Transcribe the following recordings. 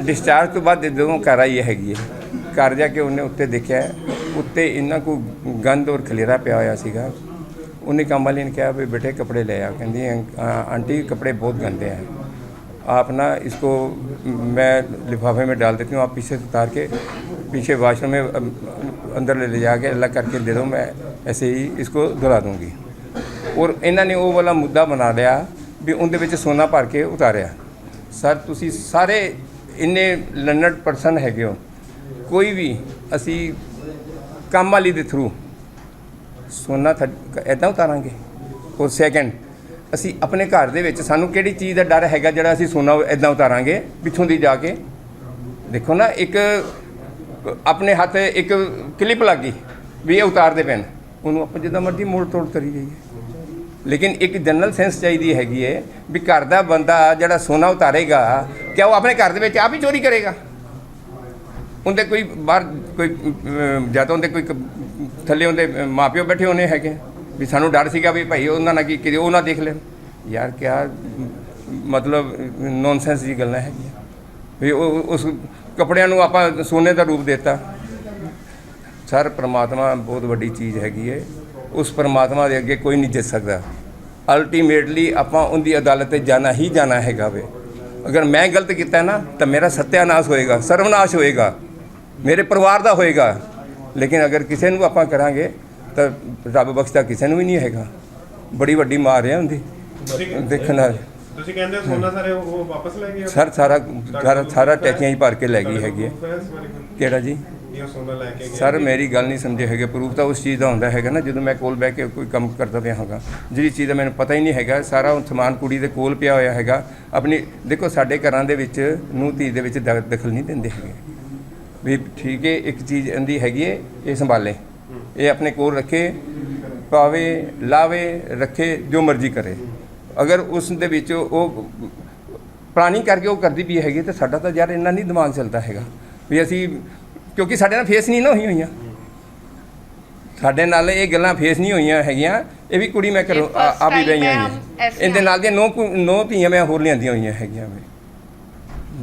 Discharge ਤੋਂ ਬਾਅਦ ਜਦੋਂ ਘਰ ਆਈ ਹੈਗੀ ਹੈ ਘਰ ਜਾ ਕੇ ਉਹਨੇ ਉੱਤੇ ਦੇਖਿਆ ਉੱਤੇ ਇੰਨਾ ਕੋ ਗੰਦ ਔਰ ਖਲੇਰਾ ਪਿਆ ਹੋਇਆ ਸੀਗਾ ਉਹਨੇ ਕੰਮ ਵਾਲੀ ਨੇ ਕਿਹਾ ਵੀ ਬੇਟੇ ਕਪੜੇ ਲੈ ਆ ਕਹਿੰਦੀ "अं- आ- आंटी कपड़े बहुत गंदे हैं आप ना इसको मैं लिफाफे में डाल देती हूँ आप पीछे से उतार के पीछे वाशरूम में अम, अंदर ले ले जाके अलग करके दे दो मैं ऐसे ही इसको धुला दूँगी ਔਰ ਇਹਨਾਂ ਨੇ ਉਹ ਵਾਲਾ ਮੁੱਦਾ ਬਣਾ ਲਿਆ ਵੀ ਉਹਦੇ ਵਿੱਚ ਸੋਨਾ ਭਰ ਕੇ ਉਤਾਰਿਆ ਸਰ, ਤੁਸੀਂ ਸਾਰੇ ਇੰਨੇ ਲਰਨਡ ਪਰਸਨ ਹੈਗੇ ਹੋ। ਕੋਈ ਵੀ ਅਸੀਂ ਕੰਮ ਵਾਲੀ ਦੇ ਥਰੂ ਸੋਨਾ ਐਦਾਂ ਉਤਾਰਾਂਗੇ। ਔਰ ਸੈਕੰਡ ਅਸੀਂ ਆਪਣੇ ਘਰ ਦੇ ਵਿੱਚ ਸਾਨੂੰ ਕਿਹੜੀ ਚੀਜ਼ ਦਾ ਡਰ ਹੈਗਾ ਜਿਹੜਾ ਅਸੀਂ ਸੋਨਾ ਐਦਾਂ ਉਤਾਰਾਂਗੇ, ਪਿੱਛੋਂ ਦੀ ਜਾ ਕੇ। ਦੇਖੋ ਨਾ, ਇੱਕ ਆਪਣੇ ਹੱਥ ਇੱਕ ਕਲਿੱਪ ਲੱਗ ਗਈ ਵੀ ਇਹ ਉਤਾਰਦੇ ਪੈਣ ਉਹਨੂੰ ਆਪਾਂ ਜਿੱਦਾਂ ਮਰਜ਼ੀ ਮੋੜ ਤੋੜ ਕਰੀ ਜਾਈਏ। ਲੇਕਿਨ ਇੱਕ ਜਨਰਲ ਸੈਂਸ ਚਾਹੀਦੀ ਹੈਗੀ ਹੈ ਵੀ ਘਰ ਦਾ ਬੰਦਾ ਜਿਹੜਾ ਸੋਨਾ ਉਤਾਰੇਗਾ ਕਿਆ ਉਹ ਆਪਣੇ ਘਰ ਦੇ ਵਿੱਚ ਆਪ ਹੀ ਚੋਰੀ ਕਰੇਗਾ? ਉਹਦੇ ਕੋਈ ਬਾਹਰ ਕੋਈ ਜਾਂ ਤਾਂ ਉਹਦੇ ਕੋਈ ਕ- ਥੱਲੇ ਉਹਦੇ ਅਮ, ਮਾਪਿਓ ਬੈਠੇ ਹੋਣੇ ਹੈਗੇ। ਵੀ ਸਾਨੂੰ ਡਰ ਸੀਗਾ ਵੀ ਭਾਈ ਉਹਨਾਂ ਨਾਲ ਕੀ ਕਿਤੇ ਉਹ ਨਾ ਦੇਖ ਲੈਣ। ਯਾਰ ਕਿਆ ਮਤਲਬ ਨੌਨਸੈਂਸ ਦੀ ਗੱਲਾਂ ਹੈਗੀਆਂ। ਵੀ ਉਹ ਉਸ ਕੱਪੜਿਆਂ ਨੂੰ ਆਪਾਂ ਸੋਨੇ ਦਾ ਰੂਪ ਦਿੱਤਾ। ਸਰ ਪ੍ਰਮਾਤਮਾ ਬਹੁਤ ਵੱਡੀ ਚੀਜ਼ ਹੈਗੀ ਹੈ ਉਸ ਪ੍ਰਮਾਤਮਾ ਦੇ ਅੱਗੇ ਕੋਈ ਨਹੀਂ ਜਿੱਤ ਸਕਦਾ। ਅਲਟੀਮੇਟਲੀ ਆਪਾਂ ਉਹਦੀ ਅਦਾਲਤ ਤੇ ਜਾਣਾ ਹੀ ਜਾਣਾ ਹੈਗਾ ਵੇ। ਅਗਰ ਮੈਂ ਗਲਤ ਕੀਤਾ ਨਾ ਤਾਂ ਮੇਰਾ ਸਤਿਆਨਾਸ਼ ਹੋਏਗਾ ਸਰਵਨਾਸ਼ ਹੋਏਗਾ ਮੇਰੇ ਪਰਿਵਾਰ ਦਾ ਹੋਏਗਾ। ਲੇਕਿਨ ਅਗਰ ਕਿਸੇ ਨੂੰ ਆਪਾਂ ਕਰਾਂਗੇ ਤਾਂ ਰੱਬ ਬਖਸ਼ਦਾ ਕਿਸੇ ਨੂੰ ਵੀ ਨਹੀਂ ਹੈਗਾ। ਬੜੀ ਵੱਡੀ ਮਾਰ ਹੈ ਉਹਦੀ ਦੇਖਣ ਨਾਲ ਤੁਸੀਂ ਕਹਿੰਦੇ ਸੋਨਾ ਸਾਰੇ ਉਹ ਵਾਪਸ ਲੈ ਗਏ ਸਰ ਸਾਰਾ ਸਾਰਾ ਟੈਚੀਆਂ ਹੀ ਭਰ ਕੇ ਲੈ ਗਈ ਹੈਗੀ ਹੈ। ਕਿਹੜਾ ਜੀ? ਲੈ ਕੇ ਸਰ ਮੇਰੀ ਗੱਲ ਨਹੀਂ ਸਮਝੇ ਹੈਗੇ। ਪ੍ਰੂਫ ਤਾਂ ਉਸ ਚੀਜ਼ ਦਾ ਹੁੰਦਾ ਹੈਗਾ ਨਾ ਜਦੋਂ ਮੈਂ ਕੋਲ ਬਹਿ ਕੇ ਕੋਈ ਕੰਮ ਕਰਦਾ ਪਿਆ ਹਾਂਗਾ। ਜਿਹੜੀ ਚੀਜ਼ ਦਾ ਮੈਨੂੰ ਪਤਾ ਹੀ ਨਹੀਂ ਹੈਗਾ ਸਾਰਾ ਉਹ ਸਮਾਨ ਕੁੜੀ ਦੇ ਕੋਲ ਪਿਆ ਹੋਇਆ ਹੈਗਾ। ਆਪਣੀ ਦੇਖੋ ਸਾਡੇ ਘਰਾਂ ਦੇ ਵਿੱਚ ਨੂੰ ਧੀ ਦੇ ਵਿੱਚ ਦਖਲ ਨਹੀਂ ਦਿੰਦੇ ਹੈਗੇ। ਵੀ ਠੀਕ ਹੈ ਇੱਕ ਚੀਜ਼ ਇਹਦੀ ਹੈਗੀ ਹੈ ਇਹ ਸੰਭਾਲੇ। ਇਹ ਆਪਣੇ ਕੋਲ ਰੱਖੇ ਪਾਵੇ ਲਾਵੇ ਰੱਖੇ ਜੋ ਮਰਜ਼ੀ ਕਰੇ। ਅਗਰ ਉਸ ਦੇ ਵਿੱਚ ਉਹ ਪਲਾਨਿੰਗ ਕਰਕੇ ਉਹ ਕਰਦੀ ਵੀ ਹੈਗੀ ਤੇ ਸਾਡਾ ਤਾਂ ਯਾਰ ਇੰਨਾ ਨਹੀਂ ਦਿਮਾਗ ਚੱਲਦਾ ਹੈਗਾ। ਵੀ ਅਸੀਂ ਕਿਉਂਕਿ ਸਾਡੇ ਨਾਲ ਫੇਸ ਨਹੀਂ ਨਾ ਹੋਈ ਹੋਈਆਂ। ਸਾਡੇ ਨਾਲ ਇਹ ਗੱਲਾਂ ਫੇਸ ਨਹੀਂ ਹੋਈਆਂ ਹੈਗੀਆਂ। ਇਹ ਵੀ ਕੁੜੀ ਮੈਂ ਕਰੋ ਆ ਵੀ ਹੈ। ਹੋਈਆਂ ਇਹਦੇ ਨਾਲ ਦੀਆਂ ਨੌ ਨੌ ਧੀਆਂ ਮੈਂ ਹੋਰ ਲਿਆਂਦੀਆਂ ਹੋਈਆਂ ਹੈਗੀਆਂ ਵੇ।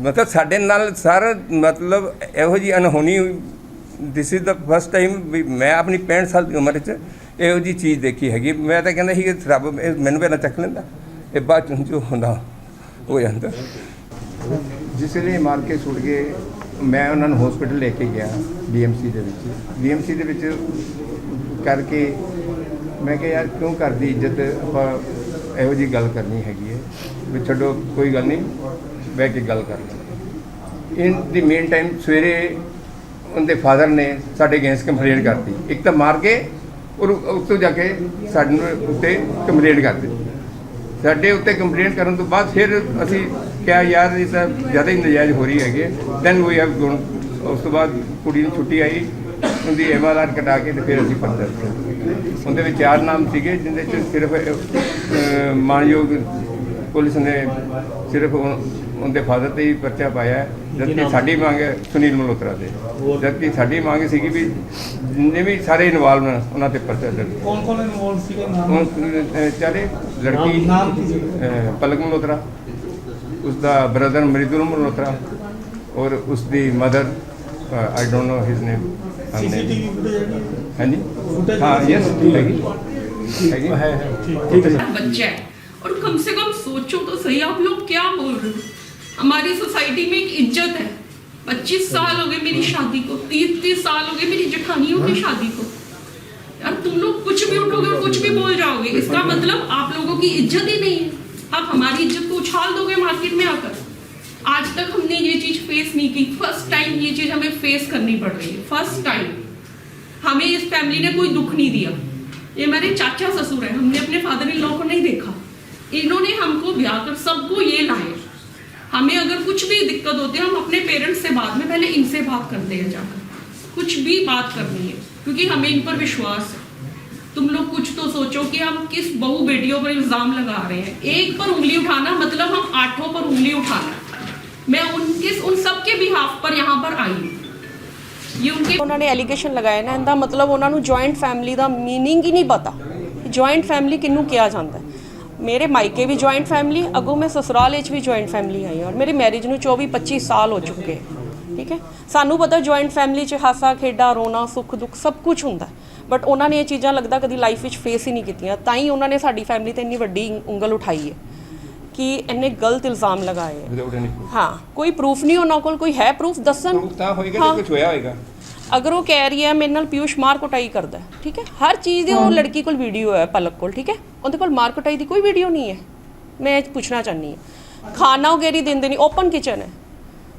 ਮਤਲਬ ਸਾਡੇ ਨਾਲ ਸਰ ਮਤਲਬ ਇਹੋ ਜੀ ਅਨਹੋਣੀ this is the first time ਵੀ ਮੈਂ ਆਪਣੀ 65 ਸਾਲ ਦੀ ਉਮਰ 'ਚ ਇਹੋ ਜੀ ਚੀਜ਼ ਦੇਖੀ ਹੈਗੀ। ਮੈਂ ਤਾਂ ਕਹਿੰਦਾ ਸੀ ਕਿ ਰੱਬ ਮੈਨੂੰ ਪਹਿਲਾਂ ਚੱਕ ਲੈਂਦਾ। ਇਹ ਬਾਅਦ 'ਚ ਜੋ ਹੁੰਦਾ ਹੋ ਜਾਂਦਾ। ਜਿਸ ਵੇਲੇ ਮਾਰ ਕੇ ਸੁੱਟ ਗਏ ਮੈਂ ਉਹਨਾਂ ਨੂੰ ਹਸਪੀਟਲ ਲੈ ਕੇ ਗਿਆ ਬੀਐਮਸੀ ਦੇ ਵਿੱਚ। ਬੀਐਮਸੀ ਦੇ ਵਿੱਚ ਕਰਕੇ ਮੈਂ ਕਿਹਾ, ਯਾਰ, ਕਿਉਂ ਕਰਦੀ ਇੱਜ਼ਤ? ਆਪਾਂ ਇਹੋ ਜੀ ਗੱਲ ਕਰਨੀ ਹੈਗੀ ਹੈ। ਵੀ ਛੱਡੋ, ਕੋਈ ਗੱਲ ਨਹੀਂ, ਬਹਿ ਕੇ ਗੱਲ ਕਰ ਲਾਂਗੇ ਇਨ ਦੀ ਮੇਨ ਟਾਈਮ ਸਵੇਰੇ ਉਹਦੇ ਫਾਦਰ ਨੇ ਸਾਡੇ ਅਗੇਂਸਟ ਕੰਪਲੇਂਟ ਕਰਤੀ। ਇੱਕ ਤਾਂ ਮਾਰ ਕੇ ਔਰ ਉਸ ਤੋਂ ਜਾ ਕੇ ਸਾਡੇ ਉੱਤੇ ਕੰਪਲੇਂਟ ਕਰ ਦਿੱਤੀ ਸਾਡੇ ਉੱਤੇ ਕੰਪਲੇਂਟ ਕਰਨ ਤੋਂ ਬਾਅਦ ਫਿਰ ਅਸੀਂ ਕਿਹਾ ਯਾਰ ਇਹ ਤਾਂ ਜ਼ਿਆਦਾ ਹੀ ਨਜਾਇਜ਼ ਹੋ ਰਹੀ ਹੈਗੀ। ਦੈਨ ਵੀ ਹੈਵ ਗੋਨ ਉਸ ਤੋਂ ਬਾਅਦ ਕੁੜੀ ਨੂੰ ਛੁੱਟੀ ਆਈ ਉਹਦੀ ਐਮਆਰਆਰ ਕਟਾ ਕੇ ਤੇ ਫਿਰ ਅਸੀਂ ਪਰਚਾ ਦਿੱਤਾ। ਉਹਦੇ ਵਿੱਚ ਚਾਰ ਨਾਮ ਸੀਗੇ ਜਿੰਦੇ ਚ ਸਿਰਫ ਅਹ, ਮਾਣਯੋਗ ਪੁਲਿਸ ਨੇ ਸਿਰਫ ਉਹ- ਉਹਦੇ ਫਾਦਰ ਤੇ ਹੀ ਪਰਚਾ ਪਾਇਆ। ਜਦਕਿ ਸਾਡੀ ਮੰਗ ਹੈ ਸੁਨੀਲ ਮਲਹੋਤਰਾ ਦੇ ਜਦਕਿ ਸਾਡੀ ਮੰਗ ਸੀਗੀ ਵੀ ਜਿੰਨੇ ਵੀ ਸਾਰੇ ਇਨਵੋਲਵ ਨੇ ਉਹਨਾਂ ਤੇ ਪਰਚਾ ਦਰਜ ਕੌਣ ਕੌਣ ਇਨਵੋਲਵ ਸੀਗੇ? ਨਾਮ? ਚਾਰੇ ਲੜਕੀ ਪਲਕ ਮਲਹੋਤਰਾ। ਉਸ ਦਾ ਬ੍ਰਦਰ ਮ੍ਰਿਦੁਲ ਮਲਹੋਤਰਾ ਔਰ ਉਸ ਦੀ mother I don't know his name CCTV footage ਹਾਂਜੀ Footage ਹਾਂ ਵੀ ਯੈਸ CCTV ਹੈਗੀ ਹੈਗੀ है है ठीक ठीक है सर बच्चा है और कम से कम सोचो तो सही आप लोग क्या बोल रहे हो हमारी सोसाइटी में एक इज्जत है पच्चीस साल हो गए मेरी शादी को तीस तीस साल हो गए मेरी जेठानियों की शादी को यार तुम लोग कुछ भी उठोगे और कुछ भी बोल जाओगे इसका मतलब आप लोगों की इज्जत ही नहीं है आप हमारी इज़्ज़त को उछाल दोगे मार्केट में आकर? आज तक हमने ये चीज़ फेस नहीं की। फ़र्स्ट टाइम ये चीज़ हमें फेस करनी पड़ रही है। फ़र्स्ट टाइम हमें इस फैमिली ने कोई दुख नहीं दिया। ये मेरे चाचा ससुर है। हमने अपने फादर इन लॉ को नहीं देखा। इन्होंने हमको ब्याह कर सबको ये लाए। हमें अगर कुछ भी दिक्कत होती है, हम अपने पेरेंट्स से बाद में पहले इनसे बात करते हैं जाकर। कुछ भी बात करनी है। क्योंकि हमें इन पर विश्वास है। तुम लोग कुछ तो सोचो कि हम किस बहू बेटियों पर इल्जाम लगा रहे हैं एक पर उंगली उठाना मतलब हम आठों पर उंगली उठाना मैं उनके उन सबके बिहाफ पर यहाँ पर आई हूँ ये उनके ਉਹਨਾਂ ਨੇ ਐਲੀਗੇਸ਼ਨ ਲਗਾਇਆ ਨਾ ਇਹਦਾ ਮਤਲਬ ਉਹਨਾਂ ਨੂੰ ਜੁਆਇੰਟ ਫੈਮਿਲੀ ਦਾ मीनिंग ਹੀ ਨਹੀਂ ਪਤਾ ਜੁਆਇੰਟ ਫੈਮਿਲੀ ਕਿਹਨੂੰ ਕਿਹਾ ਜਾਂਦਾ ਹੈ ਮੇਰੇ ਮਾਇਕੇ ਵੀ ਜੁਆਇੰਟ ਫੈਮਿਲੀ ਅੱਗੋਂ ਮੈਂ ਸਸੁਰਾਲ ਵਿੱਚ ਵੀ ਜੁਆਇੰਟ ਫੈਮਿਲੀ ਆਈ ਹਾਂ ਔਰ ਮੇਰੇ ਮੈਰਿਜ ਨੂੰ 24 25 ਸਾਲ ਹੋ ਚੁੱਕੇ ਠੀਕ ਹੈ ਸਾਨੂੰ ਪਤਾ ਜੁਆਇੰਟ ਫੈਮਿਲੀ 'ਚ ਹਾਸਾ ਖੇਡਾ ਰੋਣਾ ਸੁੱਖ ਦੁੱਖ ਸਭ ਕੁਝ ਹੁੰਦਾ ਬਟ ਉਹਨਾਂ ਨੇ ਇਹ ਚੀਜ਼ਾਂ ਲੱਗਦਾ ਕਦੀ ਲਾਈਫ ਵਿੱਚ ਫੇਸ ਹੀ ਨਹੀਂ ਕੀਤੀਆਂ। ਤਾਂ ਹੀ ਉਹਨਾਂ ਨੇ ਸਾਡੀ ਫੈਮਿਲੀ ਤੇ ਇੰਨੀ ਵੱਡੀ ਉਂਗਲ ਉਠਾਈ ਹੈ ਕਿ ਇੰਨੇ ਗਲਤ ਇਲਜ਼ਾਮ ਲਗਾਏ ਹੈ। ਵਿਦਆਊਟ ਐਨੀ ਹਾਂ ਕੋਈ ਪ੍ਰੂਫ ਨਹੀਂ ਉਹਨਾਂ ਕੋਲ ਕੋਈ ਹੈ ਪ੍ਰੂਫ ਦੱਸਣ? ਪ੍ਰੂਫ ਤਾਂ ਹੋਏਗਾ ਹਾਂ। ਜੇ ਕੁਝ ਹੋਇਆ ਹੋਏਗਾ। ਅਗਰ ਉਹ ਕਹਿ ਰਹੀ ਹੈ ਮੇਰੇ ਨਾਲ ਪਿਊਸ਼ ਮਾਰ ਕੁਟਾਈ ਕਰਦਾ ਹੈ, ਠੀਕ ਹੈ? ਹਰ ਚੀਜ਼ ਦੀ ਉਹ ਲੜਕੀ ਕੋਲ ਵੀਡੀਓ ਹੈ ਪਲਕ ਕੋਲ ਠੀਕ ਹੈ? ਉਹਦੇ ਕੋਲ ਮਾਰ ਕੁਟਾਈ ਦੀ ਕੋਈ ਵੀਡੀਓ ਨਹੀਂ ਹੈ। ਮੈਂ ਇਹ ਪੁੱਛਣਾ ਚਾਹਨੀ ਹਾਂ। ਖਾਣਾ ਵਗੈਰੀ ਦਿੰਦੇ ਨਹੀਂ ਓਪਨ ਕਿਚਨ ਹੈ।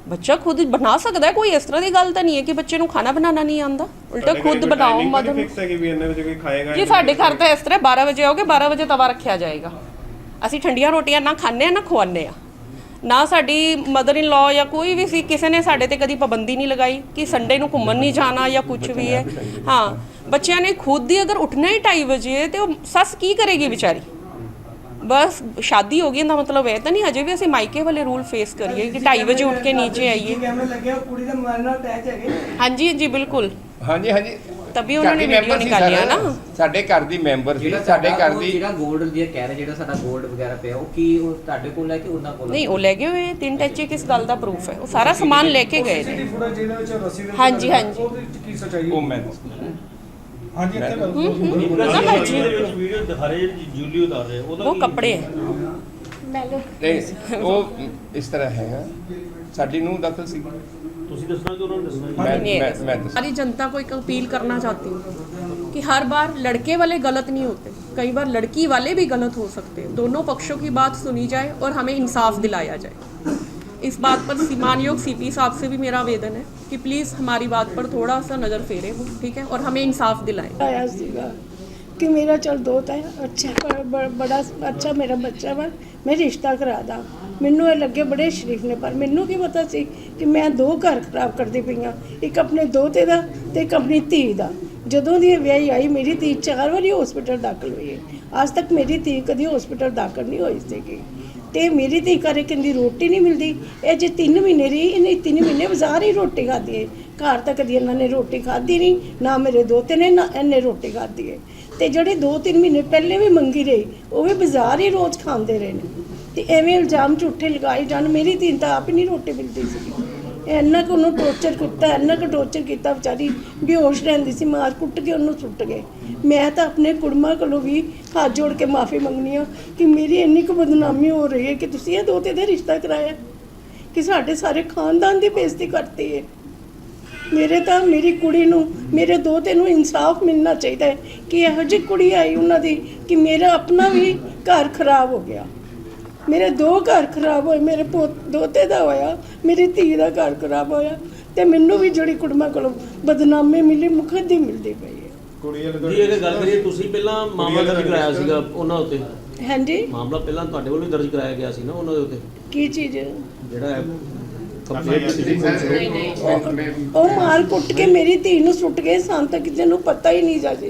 ਬੱਚਾ ਖੁਦ ਬਣਾ ਸਕਦਾ ਹੈ ਕੋਈ ਇਸ ਤਰ੍ਹਾਂ ਦੀ ਗੱਲ ਤਾਂ ਨਹੀਂ ਹੈ ਕਿ ਬੱਚੇ ਨੂੰ ਖਾਣਾ ਬਣਾਉਣਾ ਨਹੀਂ ਆਉਂਦਾ। ਉਲਟਾ ਖੁਦ ਬਣਾਓ ਮਦਰ ਫਿਕਸ ਹੈ ਕਿ ਵੀ ਇੰਨੇ ਵਜੇ ਕੋਈ ਖਾਏਗਾ ਜੀ ਸਾਡੇ ਘਰ ਤਾਂ ਇਸ ਤਰ੍ਹਾਂ 12 ਵਜੇ ਆਓਗੇ 12 ਵਜੇ ਤਵਾ ਰੱਖਿਆ ਜਾਏਗਾ। ਅਸੀਂ ਠੰਡੀਆਂ ਰੋਟੀਆਂ ਨਾ ਖਾਂਦੇ ਆ ਨਾ ਖਵਾਉਂਦੇ ਆ। ਨਾ ਸਾਡੀ ਮਦਰ ਇਨ ਲਾ ਜਾਂ ਕੋਈ ਵੀ ਸੀ ਕਿਸੇ ਨੇ ਸਾਡੇ ਤੇ ਕਦੀ ਪਾਬੰਦੀ ਨਹੀਂ ਲਗਾਈ ਕਿ ਸੰਡੇ ਨੂੰ ਘੁੰਮਣ ਨਹੀਂ ਜਾਣਾ ਜਾਂ ਕੁਝ ਵੀ ਹੈ। ਹਾਂ ਬੱਚਿਆਂ ਨੇ ਖੁਦ ਦੀ ਅਗਰ ਉੱਠਣਾ ਹੀ 2:30 ਵਜੇ ਤੇ ਉਹ ਸੱਸ ਕੀ ਕਰੇਗੀ ਵਿਚਾਰੀ? ਬਸ ਸ਼ਾਦੀ ਹੋ ਗਈ ਦਾ ਮਤਲਬ ਇਹ ਤਾਂ ਨਹੀਂ ਅਜੇ ਵੀ ਅਸੀਂ ਮਾਈਕੇ ਵਾਲੇ ਰੂਲ ਫੇਸ ਕਰੀਏ ਕਿ 2:30 ਵਜੇ ਉੱਠ ਕੇ ਨੀਚੇ ਆਈਏ। ਕੈਮਰਾ ਹਾਂਜੀ ਬਿਲਕੁਲ। ਹਾਂਜੀ ਹਾਂਜੀ। ਤਬੀ ਉਹਨਾਂ ਨੇ ਵੀਡੀਓ ਨਿਕਾਲਿਆ ਨਾ। ਸਾਡੇ ਘਰ ਦੀ ਮੈਂਬਰ ਸੀ ਸਾਡੇ ਘਰ ਦੀ ਜਿਹੜਾ 골ਡ ਦੀ ਕਹਿ ਰਹੇ ਜਿਹੜਾ ਸਾਡਾ 골ਡ ਵਗੈਰਾ ਪਿਆ ਉਹ ਕੀ ਉਹ ਤੁਹਾਡੇ ਕੋਲ ਹੈ ਕਿ ਉਹਨਾਂ ਕੋਲ? ਨਹੀਂ ਉਹ ਲੈ ਗਏ ਹੋਏ ਤਿੰਨ ਟੱਚੇ ਕਿਸ ਗੱਲ ਦਾ ਪ੍ਰੂਫ ਹੈ। ਉਹ ਸਾਰਾ ਸਮਾਨ ਲੈ ਕੇ ਗਏ ਨੇ। ਹਾਂਜੀ ਹਾਂਜੀ। ਉਹ ਕੀ ਸਚਾਈ ਉਹ ਮੈਂ ਹਾਂਜੀ ਇੱਥੇ ਨਾ ਭਾਜੀ ਵੀਡੀਓ ਦਿਖਾ ਰਹੇ ਜਿਹੜੀ ਜੂਲੀ ਉਤਾਰ ਰਹੇ ਉਹਦਾ ਉਹ ਕੱਪੜੇ ਹੈ ਨਹੀਂ ਉਹ ਇਸ ਤਰ੍ਹਾਂ ਹੈਗਾ ਸਾਡੀ ਨੂੰ ਦਖਲ ਸੀ ਤੁਸੀਂ ਦੱਸਣਾ ਕਿ ਉਹਨਾਂ ਨੇ ਦੱਸਣਾ ਜੀ? ਮੈਂ नहीं है ਮੈਂ ਮੈਂ ਦੱਸ सारी जनता को एक अपील करना चाहती हूँ कि हर बार लड़के वाले गलत नहीं होते कई बार लड़की वाले भी गलत हो सकते हैं दोनों पक्षों की बात सुनी जाए और हमें इंसाफ दिलाया जाए इस बात पर सीमानयोग सीपी साहब से भी मेरा आवेदन है कि प्लीज़ हमारी बात पर थोड़ा सा नज़र फेरे वो ठीक है और हमें इंसाफ दिलाएं ਆਇਆ ਸੀਗਾ ਕਿ ਮੇਰਾ ਚਲ ਦੋਤਾ ਹੈ ਅੱਛਾ ਬ- ਬ- ਬੜਾ ਅੱਛਾ ਮੇਰਾ ਬੱਚਾ ਵਾ ਮੈਂ ਰਿਸ਼ਤਾ ਕਰਾ ਦਾਂ ਮੈਨੂੰ ਇਹ ਲੱਗੇ ਬੜੇ ਸ਼ਰੀਫ ਨੇ ਪਰ ਮੈਨੂੰ ਕੀ ਪਤਾ ਸੀ ਕਿ ਮੈਂ ਦੋ ਘਰ ਖਰਾਬ ਕਰਦੀ ਪਈ ਹਾਂ ਇੱਕ ਆਪਣੇ ਦੋਤੇ ਦਾ ਤੇ ਇੱਕ ਆਪਣੀ ਧੀ ਦਾ ਜਦੋਂ ਦੀ ਇਹ ਵਿਆਹੀ ਆਈ ਮੇਰੀ ਧੀ ਚਾਰ ਵਾਰੀ ਹਸਪੀਟਲ ਦਾਖਲ ਹੋਈ ਹੈ ਅੱਜ ਤੱਕ ਮੇਰੀ ਧੀ ਕਦੀ ਹਸਪੀਟਲ ਦਾਖਲ ਨਹੀਂ ਹੋਈ ਸੀਗੀ ਤੇ ਮੇਰੀ ਧੀ ਘਰੇ ਕਹਿੰਦੀ, ਰੋਟੀ ਨਹੀਂ ਮਿਲਦੀ। ਇਹ ਜੇ 3 ਮਹੀਨੇ ਰਹੀ, ਇਹਨੇ 3 ਮਹੀਨੇ ਬਾਜ਼ਾਰ ਹੀ ਰੋਟੀ ਖਾਧੀ ਹੈ ਘਰ ਤਾਂ ਕਦੀ ਇਹਨਾਂ ਨੇ ਰੋਟੀ ਖਾਧੀ ਨਹੀਂ, ਨਾ ਮੇਰੇ ਦੋਤੇ ਨੇ, ਨਾ ਇਹਨੇ ਰੋਟੀ ਖਾਧੀ ਹੈ ਤੇ ਜਿਹੜੇ 2-3 ਮਹੀਨੇ ਪਹਿਲੇ ਵੀ ਮੰਗੀ ਰਹੀ, ਉਹ ਵੀ ਬਾਜ਼ਾਰ ਹੀ ਰੋਜ਼ ਖਾਂਦੇ ਰਹੇ ਨੇ। ਤੇ ਐਵੇਂ ਇਲਜ਼ਾਮ ਝੂਠੇ ਲਗਾਏ ਜਾਣ, ਮੇਰੀ ਧੀ ਤਾਂ ਆਪ ਹੀ ਨਹੀਂ ਰੋਟੀ ਮਿਲਦੀ ਸੀ ਇੰਨਾ ਕੁ ਉਹਨੂੰ ਟੋਰਚਰ ਕੀਤਾ, ਇੰਨਾ ਕੁ ਟੋਰਚਰ ਕੀਤਾ ਵਿਚਾਰੀ, ਬੇਹੋਸ਼ ਰਹਿੰਦੀ ਸੀ, ਮਾਰ ਕੁੱਟ ਕੇ ਉਹਨੂੰ ਸੁੱਟ ਗਏ। ਮੈਂ ਤਾਂ ਆਪਣੇ ਕੁੜਮਾਂ ਕੋਲੋਂ ਵੀ ਹੱਥ ਜੋੜ ਕੇ ਮਾਫੀ ਮੰਗਣੀ ਆ ਕਿ ਮੇਰੀ ਇੰਨੀ ਕੁ ਬਦਨਾਮੀ ਹੋ ਰਹੀ ਹੈ ਕਿ ਤੁਸੀਂ ਇਹ ਦੋਤੇ ਦਾ ਰਿਸ਼ਤਾ ਕਰਾਇਆ। ਕਿ ਸਾਡੇ ਸਾਰੇ ਖਾਨਦਾਨ ਦੀ ਬੇਇੱਜ਼ਤੀ ਕਰਤੀ ਹੈ। ਮੇਰੇ ਤਾਂ ਮੇਰੀ ਕੁੜੀ ਨੂੰ, ਮੇਰੇ ਦੋਤੇ ਨੂੰ ਇਨਸਾਫ ਮਿਲਣਾ ਚਾਹੀਦਾ ਹੈ ਕਿ ਇਹੋ ਜਿਹੀ ਕੁੜੀ ਆਈ ਉਹਨਾਂ ਦੀ ਕਿ ਮੇਰਾ ਆਪਣਾ ਵੀ ਘਰ ਖਰਾਬ ਹੋ ਗਿਆ। ਮੇਰੇ ਦੋ ਘਰ ਖਰਾਬ ਹੋਏ ਮੇਰੇ ਪੋਤ ਦੋਤੇ ਦਾ ਹੋਇਆ ਮੇਰੀ ਧੀ ਦਾ ਘਰ ਖਰਾਬ ਹੋਇਆ ਤੇ ਮੈਨੂੰ ਵੀ ਜਿਹੜੀ ਕੁੜਮਾ ਕੋਲੋਂ ਬਦਨਾਮੀ ਮਿਲੀ ਮੁਖੱਦੀ ਮਿਲਦੀ ਪਈ ਹੈ। ਕੁੜੀ ਵਾਲੇ ਜੀ ਅਗਰ ਗੱਲ ਕਰੀਏ ਤੁਸੀਂ ਪਹਿਲਾਂ ਮਾਮਲਾ ਦਰਜ ਕਰਾਇਆ ਸੀਗਾ ਉਹਨਾਂ ਉੱਤੇ। ਹਾਂਜੀ? ਮਾਮਲਾ ਪਹਿਲਾਂ ਤੁਹਾਡੇ ਵੱਲੋਂ ਹੀ ਦਰਜ ਕਰਾਇਆ ਗਿਆ ਸੀ ਨਾ ਉਹਨਾਂ ਦੇ ਉੱਤੇ? ਕੀ ਚੀਜ਼? ਜਿਹੜਾ ਕੰਪਲੇਂਟ ਉਹ ਮਾਰ ਕੁੱਟ ਕੇ ਮੇਰੀ ਧੀ ਨੂੰ ਸੁੱਟ ਗਏ ਸਾਨੂੰ ਤਾਂ ਕਿਸੇ ਨੂੰ ਪਤਾ ਹੀ ਨਹੀਂ ਜਾ ਜੀ।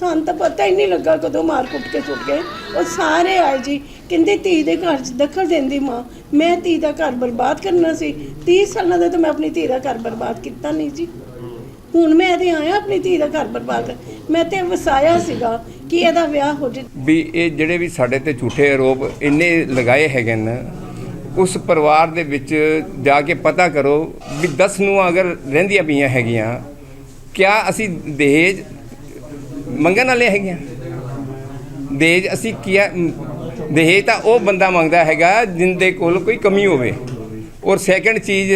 ਸਾਨੂੰ ਤਾਂ ਪਤਾ ਹੀ ਨਹੀਂ ਲੱਗਾ ਕਦੋਂ ਮਾਰ ਕੁੱਟ ਕੇ ਸੁੱਟ ਗਏ। ਉਹ ਸਾਰੇ ਆਏ ਜੀ, ਕਹਿੰਦੇ ਧੀ ਦੇ ਘਰ 'ਚ ਦਖਲ ਦਿੰਦੀ ਮਾਂ। ਮੈਂ ਧੀ ਦਾ ਘਰ ਬਰਬਾਦ ਕਰਨਾ ਸੀ। 30 ਸਾਲਾਂ ਦਾ ਤਾਂ ਮੈਂ ਆਪਣੀ ਧੀ ਦਾ ਘਰ ਬਰਬਾਦ ਕੀਤਾ ਨਹੀਂ ਜੀ। ਹੁਣ ਮੈਂ ਤੇ ਆਇਆ ਆਪਣੀ ਧੀ ਦਾ ਘਰ ਬਰਬਾਦ ਕਰ ਮੈਂ ਤੇ ਵਸਾਇਆ ਸੀਗਾ ਕਿ ਇਹਦਾ ਵਿਆਹ ਹੋ ਜੇ। ਵੀ ਇਹ ਜਿਹੜੇ ਵੀ ਸਾਡੇ ਤੇ ਝੂਠੇ ਆਰੋਪ ਇੰਨੇ ਲਗਾਏ ਹੈਗੇ ਨੇ, ਉਸ ਪਰਿਵਾਰ ਦੇ ਵਿੱਚ ਜਾ ਕੇ ਪਤਾ ਕਰੋ ਵੀ 10 ਨੂੰ ਅਗਰ ਰਹਿੰਦੀਆਂ ਪਈਆਂ ਹੈਗੀਆਂ, ਕਿਆ ਅਸੀਂ ਦਹੇਜ ਮੰਗਣ ਵਾਲੇ ਹੈਗੀਆਂ। ਦਹੇਜ ਅਸੀਂ ਕੀਆ ਦਹੇਜ ਤਾਂ ਉਹ ਬੰਦਾ ਮੰਗਦਾ ਹੈਗਾ ਜਿੰਦੇ ਕੋਲ ਕੋਈ ਕਮੀ ਹੋਵੇ। ਔਰ ਸੈਕੰਡ ਚੀਜ਼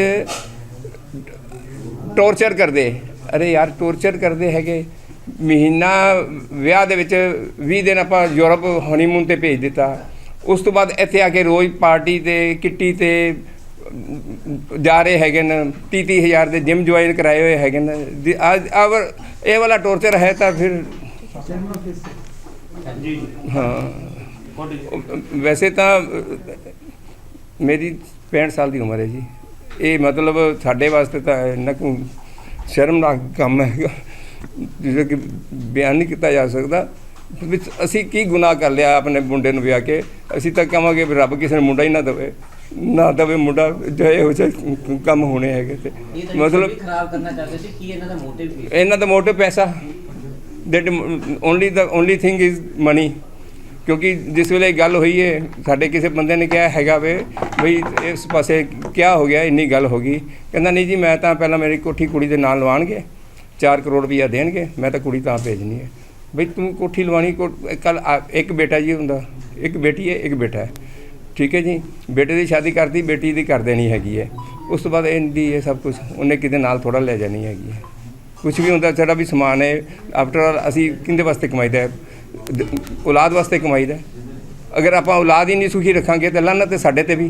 ਟੌਰਚਰ ਕਰਦੇ। ਅਰੇ ਯਾਰ ਟੌਰਚਰ ਕਰਦੇ ਹੈਗੇ। ਮਹੀਨਾ ਵਿਆਹ ਦੇ ਵਿੱਚ 20 ਦਿਨ ਆਪਾਂ ਯੂਰਪ ਹਨੀਮੂਨ ਤੇ ਭੇਜ ਦਿੱਤਾ। ਉਸ ਤੋਂ ਬਾਅਦ ਇੱਥੇ ਆ ਕੇ ਰੋਜ਼ ਪਾਰਟੀ ਤੇ, ਕਿੱਟੀ ਤੇ ਜਾ ਰਹੇ ਹੈਗੇ ਨੇ। 30 ਹਜ਼ਾਰ ਦੇ ਜਿਮ ਜੁਆਇਨ ਕਰਾਏ ਹੋਏ ਹੈਗੇ ਨੇ। ਦੀ- ਅੱਜ ਅਗਰ ਇਹ ਵਾਲਾ ਟੌਰਚਰ ਹੈ ਤਾਂ ਫਿਰ ਜੀ ਹਾਂ। ਵੈਸੇ ਤਾਂ ਮੇਰੀ 65 ਸਾਲ ਦੀ ਉਮਰ ਹੈ ਜੀ। ਇਹ ਮਤਲਬ ਸਾਡੇ ਵਾਸਤੇ ਤਾਂ ਇੰਨਾ ਕੁ ਸ਼ਰਮਨਾਕ ਕੰਮ ਹੈਗਾ ਜਿਹੜਾ ਕਿ ਬਿਆਨ ਨਹੀਂ ਕੀਤਾ ਜਾ ਸਕਦਾ। ਵਿੱਚ ਅਸੀਂ ਕੀ ਗੁਨਾਹ ਕਰ ਲਿਆ ਆਪਣੇ ਮੁੰਡੇ ਨੂੰ ਵਿਆਹ ਕੇ? ਅਸੀਂ ਤਾਂ ਕਹਾਂਗੇ ਵੀ ਰੱਬ ਕਿਸੇ ਨੂੰ ਮੁੰਡਾ ਹੀ ਨਾ ਦੇਵੇ। ਨਾ ਦੇਵੇ ਮੁੰਡਾ ਜੋ ਇਹੋ ਜਿਹੇ ਕੰਮ ਹੋਣੇ ਹੈਗੇ ਤੇ। ਇਹ ਤਾਂ ਮਤਲਬ ਖਰਾਬ ਕਰਨਾ ਚਾਹਦੇ ਸੀ ਕੀ ਇਹਨਾਂ ਦਾ ਮੋਟਿਵ ਕੀ ਇਹਨਾਂ ਦਾ ਮੋਟਿਵ ਪੈਸਾ। That only the only thing is money ਕਿਉਂਕਿ ਜਿਸ ਵੇਲੇ ਗੱਲ ਹੋਈ ਹੈ ਸਾਡੇ ਕਿਸੇ ਬੰਦੇ ਨੇ ਕਿਹਾ ਹੈਗਾ ਵੇ, ਬਈ ਇਸ ਪਾਸੇ ਕਿਆ ਹੋ ਗਿਆ, ਇੰਨੀ ਗੱਲ ਹੋ ਗਈ। ਕਹਿੰਦਾ, ਨਹੀਂ ਜੀ, ਮੈਂ ਤਾਂ ਪਹਿਲਾਂ ਮੇਰੀ ਕੋਠੀ ਕੁੜੀ ਦੇ ਨਾਂ ਲਵਾਉਣਗੇ 4 ਕਰੋੜ ਰੁਪਈਆ ਦੇਣਗੇ, ਮੈਂ ਤਾਂ ਕੁੜੀ ਤਾਂ ਭੇਜਣੀ ਹੈ ਬਈ ਤੂੰ ਕੋਠੀ ਲਵਾਣੀ ਕੱਲ ਇੱਕ ਬੇਟਾ ਜੀ ਹੁੰਦਾ। ਇੱਕ ਬੇਟੀ ਹੈ ਇੱਕ ਬੇਟਾ ਹੈ ਠੀਕ ਹੈ ਜੀ? ਬੇਟੇ ਦੀ ਸ਼ਾਦੀ ਕਰਤੀ, ਬੇਟੀ ਦੀ ਕਰ ਦੇਣੀ ਹੈਗੀ ਹੈ ਉਸ ਤੋਂ ਬਾਅਦ ਇਹਦੀ ਇਹ ਸਭ ਕੁਝ ਉਹਨੇ ਕਿਤੇ ਨਾਲ ਥੋੜਾ ਲੈ ਜਾਣੀ ਹੈਗੀ ਹੈ ਕੁਝ ਵੀ ਹੁੰਦਾ ਸਾਡਾ ਵੀ ਸਮਾਨ ਹੈ। ਆਫਟਰ ਆਲ ਅਸੀਂ ਕਿੰਦੇ ਵਾਸਤੇ ਕਮਾਈਦਾ ਔਲਾਦ ਵਾਸਤੇ ਕਮਾਈਦਾ ਅਗਰ ਆਪਾਂ ਔਲਾਦ ਹੀ ਨਹੀਂ ਸੁਖੀ ਰੱਖਾਂਗੇ ਤਾਂ ਲਾਨਤ ਤੇ ਸਾਡੇ ਤੇ ਵੀ।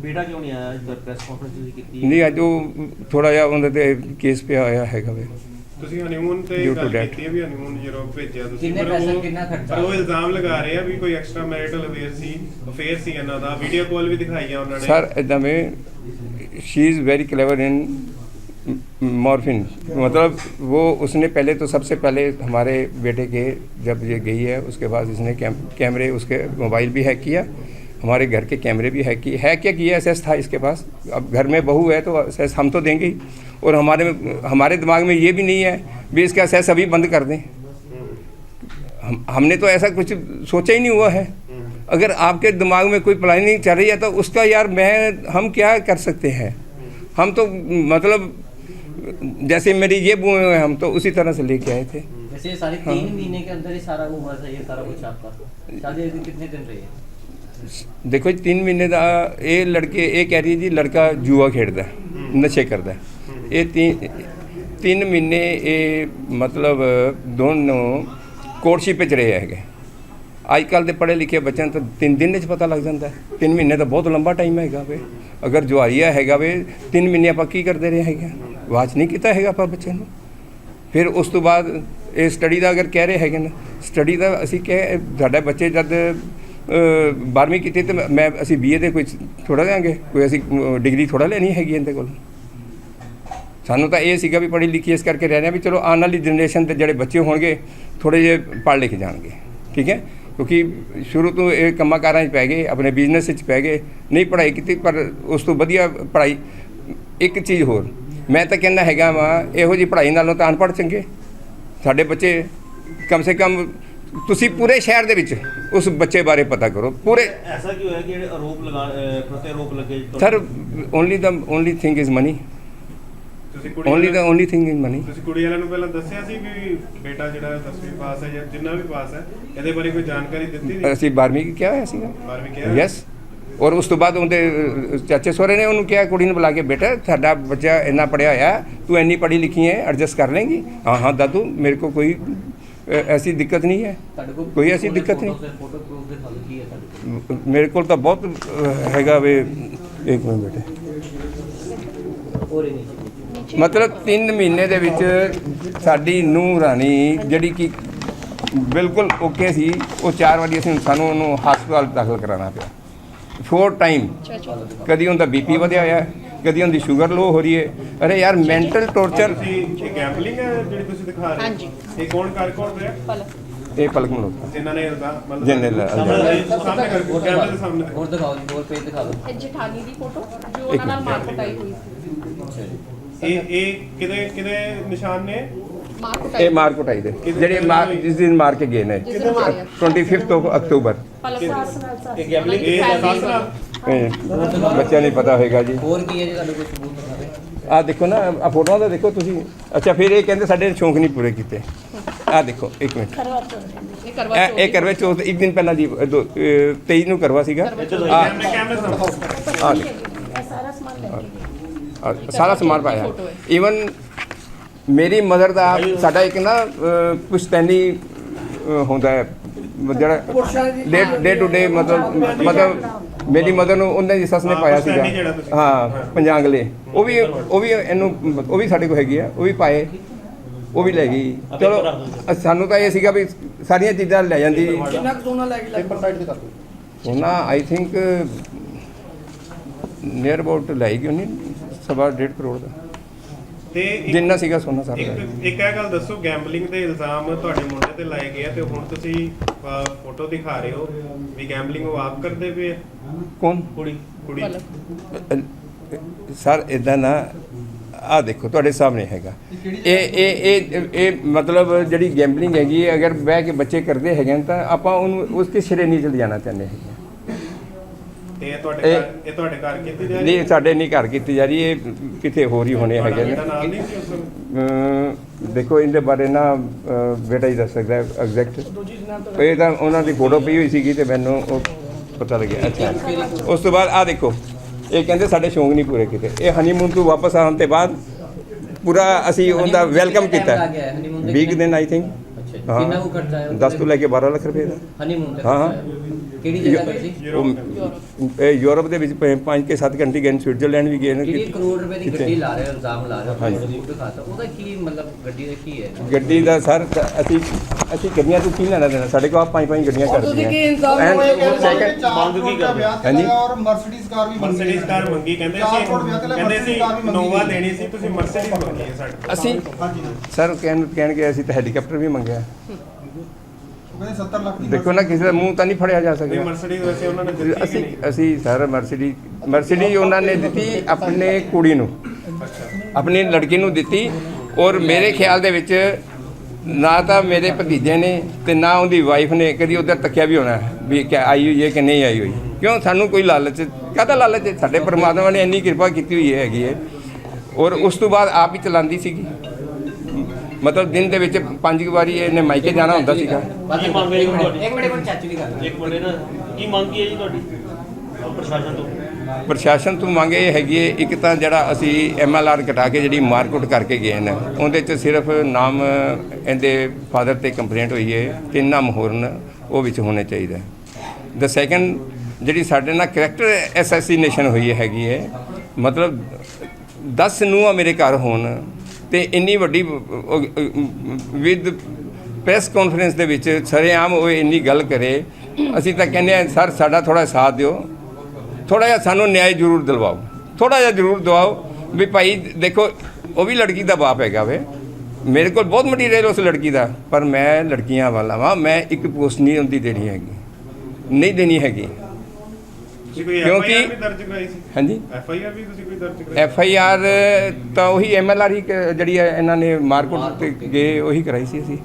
ਬੇਟਾ ਕਿਉਂ ਨਹੀਂ ਆਇਆ? ਜਦ ਪ੍ਰੈਸ ਕਾਨਫਰੰਸ ਤੁਸੀਂ ਕੀਤੀ ਨਹੀਂ ਅੱਜ ਉਹ ਥੋੜਾ ਜਿਹਾ ਉਹਦੇ ਤੇ ਕੇਸ ਪਿਆ ਹੋਇਆ ਹੈਗਾ ਵੇ। ਤੁਸੀਂ ਹਨੀਮੂਨ ਤੇ ਗੱਲ ਕੀਤੀ ਹੈ ਵੀ ਹਨੀਮੂਨ ਯੂਰਪ ਭੇਜਿਆ ਤੁਸੀਂ ਕਿੰਨੇ ਪੈਸੇ ਕਿੰਨਾ ਖਰਚਾ? ਉਹ ਇਲਜ਼ਾਮ ਲਗਾ ਰਹੇ ਆ ਵੀ ਕੋਈ ਐਕਸਟਰਾ ਮੈਰਿਟਲ ਅਫੇਅਰ ਸੀ ਅਫੇਅਰ ਸੀ ਇਹਨਾਂ ਦਾ। ਵੀਡੀਓ ਕਾਲ ਵੀ ਦਿਖਾਈ ਆ ਉਹਨਾਂ ਨੇ। ਸਰ ਇਦਾਂ ਮੇ she is very clever in morphine. मतलब वो उसने पहले तो सबसे पहले हमारे बेटे के जब ये गई है उसके बाद इसने कैम, कैमरे उसके मोबाइल भी हैक किया हमारे घर के कैमरे भी हैक किए। हैक क्या किया? एस था इसके पास। अब घर में बहू है तो एस हम तो देंगे ही। और हमारे हमारे दिमाग में ये भी नहीं है भी इसका एस अभी बंद कर दें। हम हमने तो ऐसा कुछ सोचा ही नहीं हुआ है। अगर आपके दिमाग में कोई प्लानिंग चल रही है तो उसका यार मैं हम क्या कर सकते हैं? हम तो मतलब जैसे मेरी ये बुए हुए हम तो उसी तरह से लेके आए थे वैसे ये सारे तीन महीने के अंदर ही सारा हुआ था ये सारा कुछ आपका शादी अभी कितने दिन रही है ਦੇਖੋ ਜੀ 3 ਮਹੀਨੇ ਦਾ ਇਹ ਲੜਕੇ ਇਹ ਕਹਿ ਰਹੀ ਹੈ ਜੀ ਲੜਕਾ ਜੂਆ ਖੇਡਦਾ ਹੈ, ਨਸ਼ੇ ਕਰਦਾ ਹੈ। ਇਹ 3 ਮਹੀਨੇ ਇਹ ਮਤਲਬ ਦੋਨੋਂ ਕੋਰਟਸ਼ਿਪ ਵਿੱਚ ਰਹੇ ਹੈਗੇ ਅੱਜ ਕੱਲ ਦੇ ਪੜ੍ਹੇ ਲਿਖੇ ਬੱਚਿਆਂ ਨੂੰ ਤਾਂ 3 ਦਿਨ ਵਿੱਚ ਪਤਾ ਲੱਗ ਜਾਂਦਾ 3 ਮਹੀਨੇ ਤਾਂ ਬਹੁਤ ਲੰਬਾ ਟਾਈਮ ਹੈਗਾ ਵੇ ਅਗਰ ਜੁਆਰੀਆ ਹੈਗਾ ਵੇ 3 ਮਹੀਨੇ ਆਪਾਂ ਕੀ ਕਰਦੇ ਰਹੇ ਹੈਗੇ ਵਾਚ ਨਹੀਂ ਕੀਤਾ ਹੈਗਾ ਆਪਾਂ ਬੱਚੇ ਨੂੰ। ਫਿਰ ਉਸ ਤੋਂ ਬਾਅਦ ਇਹ ਸਟੱਡੀ ਦਾ ਅਗਰ ਕਹਿ ਰਹੇ ਹੈਗੇ ਨਾ ਸਟੱਡੀ ਦਾ ਅਸੀਂ ਕਹਿ ਸਾਡੇ ਬੱਚੇ ਜਦ 12ਵੀਂ ਕੀਤੀ ਤੇ ਮੈਂ- ਮੈਂ ਅਸੀਂ ਬੀਏ ਦੇ ਕੋਈ ਥੋੜਾ ਦੇਾਂਗੇ ਕੋਈ ਅਸੀਂ ਡਿਗਰੀ ਥੋੜਾ ਲੈਣੀ ਹੈਗੀ ਇਹਦੇ ਕੋਲ। ਸਾਨੂੰ ਤਾਂ ਇਹ ਸੀਗਾ ਵੀ ਪੜ੍ਹੀ ਲਿਖੀ ਇਸ ਕਰਕੇ ਰਹਿ ਰਹੇ ਹਾਂ ਵੀ ਚਲੋ ਆਉਣ ਵਾਲੀ ਜਨਰੇਸ਼ਨ ਦੇ ਜਿਹੜੇ ਬੱਚੇ ਹੋਣਗੇ ਥੋੜੇ ਜਿਹੇ ਪੜ੍ਹ ਲਿਖ ਜਾਣਗੇ। ਠੀਕ ਹੈ? ਕਿਉਂਕਿ ਸ਼ੁਰੂ ਤੋਂ ਇਹ ਕੰਮਾਂ ਕਾਰਾਂ 'ਚ ਪੈ ਗਏ, ਆਪਣੇ ਬਿਜ਼ਨਸ 'ਚ ਪੈ ਗਏ, ਨਹੀਂ ਪੜ੍ਹਾਈ ਕੀਤੀ ਪਰ ਉਸ ਤੋਂ ਵਧੀਆ ਪੜ੍ਹਾਈ, ਇੱਕ ਚੀਜ਼ ਹੋਰ ਮੈਂ ਤਾਂ ਕਹਿੰਦਾ ਹੈਗਾ ਵਾ ਇਹੋ ਜੀ ਪੜ੍ਹਾਈ ਨਾਲੋਂ ਤਾਂ ਅਨਪੜ੍ਹ ਚੰਗੇ। ਸਾਡੇ ਬੱਚੇ ਕਮ ਸੇ ਕਮ ਤੁਸੀਂ ਪੂਰੇ ਸ਼ਹਿਰ ਦੇ ਵਿੱਚ ਉਸ ਬੱਚੇ ਬਾਰੇ ਪਤਾ ਕਰੋ ਪੂਰੇ ਐਸਾ ਕੀ ਹੋਇਆ ਕਿ ਜਿਹੜੇ ਆਰੋਪ ਲਗਾ ਪ੍ਰਤੀ ਆਰੋਪ ਲੱਗੇ sir only the only thing is money ਤੁਸੀਂ ਕੁੜੀ only the only thing is money ਤੁਸੀਂ ਕੁੜੀ ਵਾਲਿਆਂ ਨੂੰ ਪਹਿਲਾਂ ਦੱਸਿਆ ਸੀ ਵੀ ਬੇਟਾ ਜਿਹੜਾ 10ਵੀਂ ਪਾਸ ਹੈ ਜਾਂ ਜਿੰਨਾ ਵੀ ਪਾਸ ਹੈ ਇਹਦੇ ਬਾਰੇ ਕੋਈ ਜਾਣਕਾਰੀ ਦਿੱਤੀ ਨਹੀਂ? ਅਸੀਂ 12ਵੀਂ ਕੀ ਕਿਹਾ ਹੋਇਆ ਸੀਗਾ। 12ਵੀਂ ਕਿਹਾ ਯੈਸ ਔਰ ਉਸ ਤੋਂ ਬਾਅਦ ਉਹਦੇ ਚਾਚੇ ਸਹੁਰੇ ਨੇ ਉਹਨੂੰ ਕਿਹਾ ਕੁੜੀ ਨੂੰ ਬੁਲਾ ਕੇ ਬੇਟਾ ਸਾਡਾ ਬੱਚਾ ਇੰਨਾ ਪੜਿਆ ਹੋਇਆ ਤੂੰ ਇੰਨੀ ਪੜ੍ਹੀ ਲਿਖੀ ਹੈ ਐਡਜਸਟ ਕਰ ਲੇਂਗੀ? ਹਾਂ ਹਾਂ ਦਾਦੂ ਮੇਰੇ ਕੋ ਕੋਈ ਐਸੀ ਦਿੱਕਤ ਨਹੀਂ ਹੈ। ਕੋਈ ਐਸੀ ਦਿੱਕਤ ਨਹੀਂ। ਮੇਰੇ ਕੋਲ ਤਾਂ ਬਹੁਤ ਹੈਗਾ ਵੇ ਇੱਕ ਮਿੰਟ ਬੇਟੇ। ਮਤਲਬ 3 ਮਹੀਨੇ ਦੇ ਵਿੱਚ ਸਾਡੀ ਨੂੰਹ ਰਾਣੀ ਜਿਹੜੀ ਕਿ ਬਿਲਕੁਲ ਓਕੇ ਸੀ ਉਹ ਚਾਰ ਵਾਰੀ ਅਸੀਂ ਸਾਨੂੰ ਉਹਨੂੰ ਹਸਪਤਾਲ ਦਾਖਲ ਕਰਾਉਣਾ ਪਿਆ। ਫੋਰ ਟਾਈਮ ਕਦੀ ਉਹਦਾ ਬੀਪੀ ਵਧਿਆ ਹੋਇਆ ਕਦੀ ਉਹਦੀ ਸ਼ੂਗਰ ਲੋ ਹੋ ਰਹੀ ਹੈ। ਅਰੇ ਯਾਰ ਮੈਂਟਲ ਟੌਰਚਰ ਇਹ ਗੈਂਬਲਿੰਗ ਹੈ ਜਿਹੜੀ ਤੁਸੀਂ ਦਿਖਾ ਰਹੇ ਹੋ? ਹਾਂਜੀ। ਇਹ ਕੌਣ ਕਰ ਕੌਣ ਰਿਹਾ? ਇਹ ਪਲਕ ਮਲੋਤਰਾ ਜਿਨ੍ਹਾਂ ਨੇ ਮਤਲਬ ਜਿਨ੍ਹਾਂ ਨੇ ਸਾਹਮਣੇ ਕਰ ਕੈਮਰੇ ਦੇ ਸਾਹਮਣੇ ਹੋਰ ਦਿਖਾਓ ਜੀ ਹੋਰ ਪੇਜ ਦਿਖਾ ਦਿਓ। ਇਹ ਜਠਾਨੀ ਦੀ ਫੋਟੋ ਜੋ ਉਹਨਾਂ ਨਾਲ। ਮਾਰ ਕੁਟਾਈ ਹੋਈ ਸੀ। ਇਹ ਇਹ ਕਿਹਦੇ ਕਿਹਦੇ ਨਿਸ਼ਾਨ ਨੇ? ਮਾਰ ਕੁਟਾਈ ਇਹ ਮਾਰ ਕੁਟਾਈ ਦੇ। ਜਿਹੜੇ ਮਾਰ ਜਿਸ ਦਿਨ ਮਾਰ ਕੇ ਗਏ ਨੇ। ਜਿਸ ਦਿਨ ਮਾਰਿਆ। 25th of ਅਕਤੂਬਰ ਪਲਕ ਇਹ ਗੈਂਬਲਿੰਗ ਇਹ ਸੱਸ ਨਾਲ? ਇਹ ਬੱਚਿਆਂ ਨੂੰ ਪਤਾ ਹੋਏਗਾ ਜੀ। ਹੋਰ ਕੀ ਹੈ ਜੀ ਤੁਹਾਡੇ ਕੋਲ ਸਬੂਤ ਦਿਖਾਵੇ ਆ ਦੇਖੋ ਨਾ ਆ ਫੋਟੋਆਂ ਦਾ ਦੇਖੋ ਤੁਸੀਂ। ਅੱਛਾ ਫਿਰ ਇਹ ਕਹਿੰਦੇ ਸਾਡੇ ਸ਼ੌਂਕ ਨਹੀਂ ਪੂਰੇ ਕੀਤੇ। ਆ ਦੇਖੋ ਇੱਕ ਮਿੰਟ। ਇਹ ਕਰਵਾ ਇਹ ਇਹ ਕਰਵੇ ਚੌਥ ਇੱਕ ਦਿਨ ਪਹਿਲਾਂ ਦੀ ਅ, 23 ਨੂੰ ਕਰਵਾ ਸੀਗਾ। ਆ ਸਾਹਮਣੇ ਆ ਦੇਖੋ। ਆ, ਸਾਰਾ ਸਮਾਨ ਪਾਇਆ। ਫੋਟੋ ਹੈ। ਈਵਨ ਮੇਰੀ ਮਦਰ ਦਾ ਸਾਡਾ ਇੱਕ ਨਾ ਪੁਸ਼ਤੈਨੀ ਹੁੰਦਾ ਹੈ। ਜਿਹੜਾ ਡੇ ਟੂ ਡੇ ਮਤਲਬ ਮਤਲਬ ਮੇਰੀ ਮਦਰ ਨੂੰ ਉਹਨਾਂ ਦੀ ਸੱਸ ਨੇ ਪਾਇਆ ਸੀਗਾ। ਹਾਂ ਪੰਜਾਂਗਲੇ। ਉਹ ਵੀ ਉਹ ਵੀ ਇਹਨੂੰ ਉਹ ਵੀ ਸਾਡੇ ਕੋਲ ਹੈਗੀ ਆ ਉਹ ਵੀ ਪਾਏ। ਉਹ ਵੀ ਲੈ ਗਈ। ਚਲੋ ਸਾਨੂੰ ਤਾਂ ਇਹ ਸੀਗਾ ਵੀ ਸਾਰੀਆਂ ਚੀਜ਼ਾਂ ਲੈ ਜਾਂਦੀ। ਕਿੰਨਾ ਕੁ ਸੋਨਾ ਲੈ ਕੇ ਲੱਗ ਸੋਨਾ ਆਈ ਥਿੰਕ ਨੀਅਰ ਅਬਾਊਟ ਲੈ ਗਈ ਉਹਨੇ ਸਵਾ ਡੇਢ ਕਰੋੜ ਦਾ। ਤੇ ਇੱਕ- ਜਿੰਨਾ ਸੀਗਾ ਸੋਨਾ ਸਾਰਾ। ਲੈ। ਇੱਕ ਇੱਕ ਇਹ ਗੱਲ ਦੱਸੋ ਗੈਂਬਲਿੰਗ ਦੇ ਇਲਜ਼ਾਮ ਤੁਹਾਡੇ ਮੁੰਡੇ ਤੇ ਲਾਏ ਗਏ ਆ ਤੇ ਹੁਣ ਤੁਸੀਂ ਫੋਟੋ ਦਿਖਾ ਰਹੇ ਹੋ ਵੀ ਗੈਂਬਲਿੰਗ ਉਹ ਆਪ ਕਰਦੇ ਪਏ ਆ? ਕੌਣ? ਕੁੜੀ ਕੁੜੀ। ਸਰ ਇਦਾਂ ਨਾ ਆ ਦੇਖੋ ਤੁਹਾਡੇ ਸਾਹਮਣੇ ਹੈਗਾ। ਇਹ ਇਹ ਇਹ ਇਹ ਮਤਲਬ ਜਿਹੜੀ ਗੈਂਬਲਿੰਗ ਹੈਗੀ ਹੈ ਅਗਰ ਬਹਿ ਕੇ ਬੱਚੇ ਕਰਦੇ ਹੈਗੇ ਨੇ ਤਾਂ ਆਪਾਂ ਉਹਨੂੰ ਉਸ ਕੇ ਸਿਰੇ ਨਹੀਂ ਚਲ ਜਾਣਾ ਚਾਹੁੰਦੇ ਹੈਗੇ ਤੇ ਇਹ ਤੁਹਾਡੇ ਘਰ ਇਹ ਤੁਹਾਡੇ ਘਰ ਕੀਤੀ ਜਾ ਰਹੀ ਨਹੀਂ ਸਾਡੇ ਨਹੀਂ ਘਰ ਕੀਤੀ ਜਾ ਰਹੀ ਇਹ ਕਿਤੇ ਹੋਰ ਹੀ ਹੋਣੇ ਹੈਗੇ ਨੇ। ਤੁਹਾਡਾ ਨਾਲ ਨਹੀਂ ਸੀ ਉਸ ਵਕਤ? ਅਮ ਦੇਖੋ ਇਹਦੇ ਬਾਰੇ ਨਾ ਬੇਟਾ ਹੀ ਦੱਸ ਸਕਦਾ ਐਗਜ਼ੈਕਟ। ਇਹ ਤਾਂ ਉਹਨਾਂ ਦੀ ਫੋਟੋ ਪਈ ਹੋਈ ਸੀਗੀ ਤੇ ਮੈਨੂੰ ਉਹ ਪਤਾ ਲੱਗਿਆ। ਅੱਛਾ। ਉਸ ਤੋਂ ਬਾਅਦ ਆ ਦੇਖੋ ਇਹ ਕਹਿੰਦੇ ਸਾਡੇ ਸ਼ੌਂਕ ਨਹੀਂ ਪੂਰੇ ਕੀਤੇ। ਇਹ ਹਨੀਮੂਨ ਤੋਂ ਵਾਪਸ ਆਉਣ ਤੇ ਬਾਅਦ ਪੂਰਾ ਅਸੀਂ ਉਹਦਾ ਵੈਲਕਮ ਕੀਤਾ time ਲੱਗ ਗਿਆ? Honeymoon ਤੇ 20 ਕਿੰਨਾ- ਦਿਨ ਆਈ ਥਿੰਕ। ਹਾਂ। ਕਿੰਨਾ ਕੁ ਖਰਚਾ ਆਇਆ 10 ਤੋਂ ਲੈ ਕੇ 12 ਲੱਖ ਰੁਪਏ ਦਾ। ਹਨੀਮੂਨ ਤੇ ਹਾਂ। ਕਿਹੜੀ ਜਗ੍ਹਾ ਗਏ ਸੀ? ਉਹ ਇਹ ਯੂਰਪ ਦੇ ਵਿੱਚ 5 ਕੇ 7 ਘੰਟੇ ਗਏ ਨੇ ਸਵਿਟਜ਼ਰਲੈਂਡ ਵੀ ਗਏ ਨੇ ਜਿਹੜੀ ਕਰੋੜ ਰੁਪਏ ਦੀ? ਗੱਡੀ ਲਾ ਰਹੇ ਹੋ ਇਲਜ਼ਾਮ ਲਾ ਰਹੇ ਹੋ ਹਾਂਜੀ। ਉਹਦਾ ਕੀ ਮਤਲਬ ਗੱਡੀ ਦਾ ਕੀ ਹੈ? ਗੱਡੀ ਦਾ ਸਰ ਅਸੀਂ ਅਸੀਂ ਗੱਡੀਆਂ ਤੋਂ ਕੀ ਲੈਣਾ ਦੇਣਾ? ਸਾਡੇ ਕੋਲ ਆਪ ਪੰਜ ਪੰਜ ਗੱਡੀਆਂ ਔਰ ਤੁਸੀਂ ਕੀ ਇਨਸਾਫ ਹੋਏ ਕਿ second- ਮੰਗ ਕੀ ਕਰਦੇ? ਹਾਂਜੀ। ਔਰ ਮਰਸੀਡੀਜ਼ ਕਾਰ ਵੀ ਮੰਗੀ ਮਰਸੀਡੀਜ਼ ਕਾਰ ਮੰਗੀ ਕਹਿੰਦੇ ਚਾਰ ਕਰੋੜ ਵਿਆਹ ਤੇ ਸੀ ਕਹਿੰਦੇ ਸੀ Mercedes ਕਾਰ ਵੀ ਮੰਗੀ ਨੋਵਾ ਗਈ। ਦੇਣੀ ਸੀ ਤੁਸੀਂ ਮਰਸੀਡੀਜ਼ ਮੰਗੀ ਹੈ ਸਾਡੇ ਕੋਲ। ਅਸੀਂ ਹਾਂਜੀ। ਸਰ ਕਹਿਣ ਕਹਿਣਗੇ ਅਸੀਂ ਤਾਂ ਹੈਲੀਕਾਪਟਰ ਵੀ ਮੰਗਿਆ। ਕਹਿੰਦੇ 70 ਲੱਖ ਦੀ ਦੇਖੋ ਨਾ ਕਿਸੇ ਦਾ ਮੂੰਹ ਤਾਂ ਨਹੀਂ ਫੜਿਆ ਜਾ ਨਹੀਂ ਸਕਦਾ ਮਰਸੀਡੀਜ਼ ਵੈਸੇ ਉਹਨਾਂ ਨੇ ਦਿੱਤੀ ਕਿ ਅਸੀਂ ਨਹੀਂ? ਅਸੀਂ ਸਰ ਮਰਸੀਡੀ ਮਰਸੀਡੀ ਉਹਨਾਂ ਨੇ ਦਿੱਤੀ ਆਪਣੇ ਕੁੜੀ ਨੂੰ। ਆਪਣੀ ਲੜਕੀ ਨੂੰ ਦਿੱਤੀ ਔਰ ਮੇਰੇ ਖਿਆਲ ਦੇ ਵਿੱਚ ਨਾ ਤਾਂ ਮੇਰੇ ਭਤੀਜੇ ਨੇ ਤੇ ਨਾ ਉਹਦੀ ਵਾਈਫ ਨੇ ਕਦੀ ਉਧਰ ਤੱਕਿਆ ਵੀ ਹੋਣਾ ਵੀ ਕਿ ਆਈ ਹੋਈ ਹੈ ਕਿ ਨਹੀਂ ਆਈ ਹੋਈ। ਕਿਉਂ? ਸਾਨੂੰ ਕੋਈ ਲਾਲਚ ਕਾਹਦਾ ਲਾਲਚ? ਹੈ? ਸਾਡੇ ਪਰਮਾਤਮਾ ਨੇ ਇੰਨੀ ਕਿਰਪਾ ਕੀਤੀ ਹੋਈ ਹੈਗੀ ਹੈ। ਔਰ ਉਸ ਤੋਂ ਬਾਅਦ ਆਪ ਹੀ ਚਲਾਉਂਦੀ ਸੀਗੀ। ਮਤਲਬ ਦਿਨ ਦੇ ਵਿੱਚ ਪੰਜ ਕੁ ਵਾਰੀ ਇਹਨੇ ਮਾਈਕੇ ਜਾਣਾ ਹੁੰਦਾ ਸੀਗਾ। ਕੀ ਮੰਗ ਹੈ ਜੀ ਤੁਹਾਡੀ? ਇੱਕ ਮਿੰਟ ਇੱਕ ਮਿੰਟ ਚਾਚੂ ਦੀ ਗੱਲ ਇੱਕ ਮਿੰਟ ਨਾ ਕੀ ਮੰਗ ਕੀ ਹੈ ਜੀ ਤੁਹਾਡੀ? ਅਹ ਪ੍ਰਸ਼ਾਸਨ ਤੋਂ। ਪ੍ਰਸ਼ਾਸਨ ਤੋਂ ਮੰਗ ਇਹ ਹੈਗੀ ਹੈ ਇੱਕ ਤਾਂ ਜਿਹੜਾ ਅਸੀਂ ਐਮਐਲਆਰ ਕਟਾ ਕੇ ਜਿਹੜੀ ਮਾਰਕੁੱਟ ਕਰਕੇ ਗਏ ਨੇ ਉਹਦੇ 'ਚ ਸਿਰਫ ਨਾਮ ਇਹਦੇ ਫਾਦਰ ਤੇ ਕੰਪਲੇਂਟ ਹੋਈ ਹੈ ਤਿੰਨ ਨਾਮ ਹੋਰ ਨੇ ਉਹ ਵਿੱਚ ਹੋਣੇ ਚਾਹੀਦਾ। ਦ ਸੈਕੰਡ ਜਿਹੜੀ ਸਾਡੇ ਨਾਲ ਕਰੈਕਟਰ ਐਸੈਸੀਨੇਸ਼ਨ ਹੋਈ ਹੈਗੀ ਹੈ ਮਤਲਬ 10 ਨੂੰਹਾਂ ਮੇਰੇ ਘਰ ਹੋਣ ਤੇ ਇੰਨੀ ਵੱਡੀ ਵਿਦ ਪ੍ਰੈਸ ਕਾਨਫਰੰਸ ਦੇ ਵਿੱਚ ਸਰੇਆਮ ਉਹ ਇੰਨੀ ਗੱਲ ਕਰੇ। ਅਸੀਂ ਤਾਂ ਕਹਿੰਦੇ ਆ ਸਰ, ਸਾਡਾ ਥੋੜਾ ਸਾਥ ਦਿਓ। ਥੋੜਾ ਜਿਹਾ ਸਾਨੂੰ ਨਿਆਂ ਜ਼ਰੂਰ ਦਿਲਵਾਓ। ਥੋੜਾ ਜਿਹਾ ਜ਼ਰੂਰ ਦਿਵਾਓ ਵੀ ਭਾਈ, ਦੇਖੋ, ਉਹ ਵੀ ਲੜਕੀ ਦਾ ਬਾਪ ਹੈਗਾ ਵੇ। ਮੇਰੇ ਕੋਲ ਬਹੁਤ ਮਟੀਰੀਅਲ ਉਸ ਲੜਕੀ ਦਾ, ਪਰ ਮੈਂ ਲੜਕੀਆਂ ਵਾਲਾ ਵਾਂ। ਮੈਂ ਇੱਕ ਪੋਸਟ ਨਹੀਂ ਹੁੰਦੀ ਦੇਣੀ ਹੈਗੀ। ਨਹੀਂ ਦੇਣੀ ਹੈਗੀ। ਤੁਸੀਂ ਕੋਈ ਕਿਉਂਕਿ- ਐਫਆਈਆਰ ਵੀ ਦਰਜ ਕਰਾਈ ਸੀ? ਹਾਂਜੀ। ਐਫਆਈਆਰ ਵੀ ਤੁਸੀਂ ਕੋਈ ਦਰਜ ਕਰਾਈ? ਐਫ ਆਈ ਆਰ ਤਾਂ ਉਹੀ ਐਮ ਐਲ ਆਰ ਹੀ ਕ- ਜਿਹੜੀ ਹੈ ਇਹਨਾਂ ਨੇ ਮਾਰਕੁੱਟ ਤੇ ਗਏ ਉਹੀ ਕਰਾਈ ਸੀ ਅਸੀਂ।